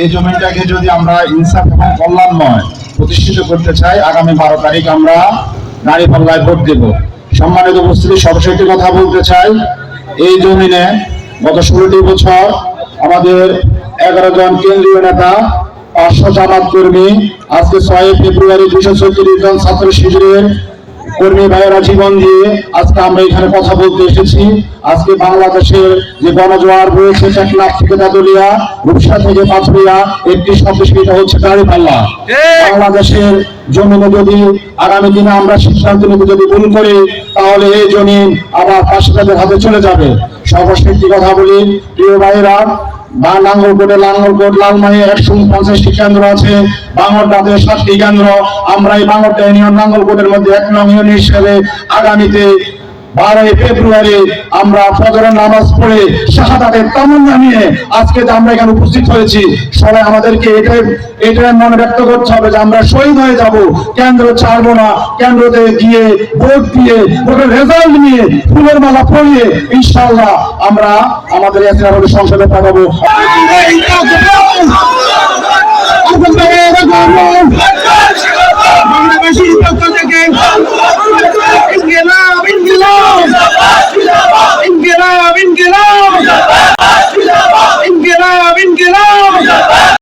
এই জমিটাকে যদি আমরা ইনসাফ এবং কল্যাণময় প্রতিষ্ঠিত করতে চাই, আগামী বারো তারিখ আমরা নারী পাল্লায় ভোট দেব। সম্মানিত উপস্থিতি একটি কথা বলতে চাই। এই জমিনে গত ষোলোটি বছর আমাদের এগারো জন কেন্দ্রীয় নেতা, পাঁচশো জামাত কর্মী, আজকে ছয় ফেব্রুয়ারি দুশো ছত্রিশ জন ছাত্র শিবিরের কর্মী ভাইয়েরা জীবন দিয়ে আজকে আমরা এখানে কথা বলতে এসেছি। আজকে বাংলাদেশের যে গণজোয়ার রয়েছে টেকনাফ থেকে দাদুলিয়া রূপসা থেকে পাথরিয়া একটি শব্দ সেটা হচ্ছে দাঁড়িপাল্লা বাংলাদেশের জমিনে যদি আগামী দিনে আমরা সিদ্ধান্ত নিতে যদি ভুল করি তাহলে এই জমি আবার পাশাপাশি হাতে চলে যাবে। সর্বশেষ কথা বলি প্রিয় ভাইরা বা নাঙ্গলকোটে লাঙ্গলকোট লালমাই একশো পঞ্চাশটি কেন্দ্র আছে বাংলাদেশের সাতটি কেন্দ্র। আমরা এই বাংলাটা ইউনিয়ন নাঙ্গলকোটের মধ্যে এক নং ইউনিয়ন হিসেবে আগামীতে বারোই ফেব্রুয়ারি আমরা ফজরের নামাজ পড়ে শাহাদাতের তামান্না নিয়ে আজকে যে আমরা এখানে উপস্থিত হয়েছি, সবাই আমাদেরকে এটাই এটাই মনে ব্যক্ত করতে হবে যে আমরা শহীদ হয়ে যাব। কেন্দ্র ছাড়বো না, কেন্দ্রতে গিয়ে ভোট দিয়ে, ভোটের রেজাল্ট নিয়ে ফুলের মালা পরিয়ে ইনশাল্লাহ আমরা আমাদের এসে আমাদের সংসদে পাঠাবো।